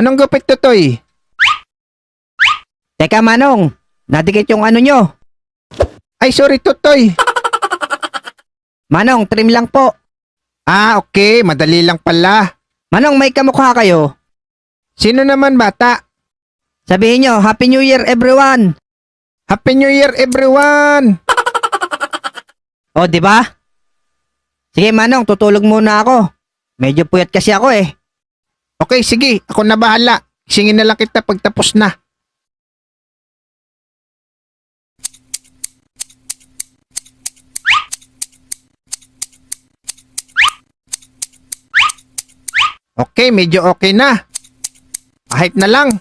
Anong gupit to, Toy? Teka Manong, nadikit yung ano nyo. Ay, sorry, Totoy. Manong, trim lang po. Ah, okay. Madali lang pala. Manong, may kamukha kayo. Sino naman bata? Sabihin nyo, Happy New Year everyone. Happy New Year, everyone! O, di ba? Sige Manong, tutulog muna ako. Medyo puyat kasi ako eh. Okay, sige. Ako na bahala. Singin na lang kita pagtapos na. Okay, medyo okay na. Kahit na lang.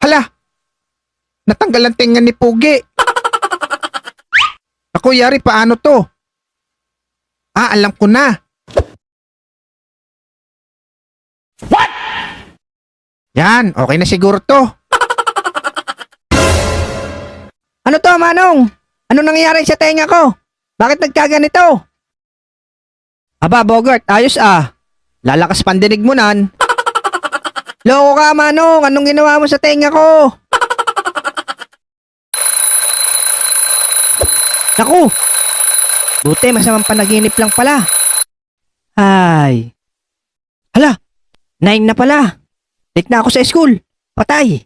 Hala! Natanggal ang tenga ni Pugi. Ako, yari, paano to? Ah, alam ko na. What? Yan, okay na siguro to. Ano to Manong? Ano nangyayari sa tenga ko? Bakit nagkaganito? Aba Bogart, ayos ah. Lalakas pandinig mo nan. Loko ka Manong, anong ginawa mo sa tenga ko? Naku! Buti, masamang panaginip lang pala. Ay. Hala, nine na pala. Late na ako sa school. Patay.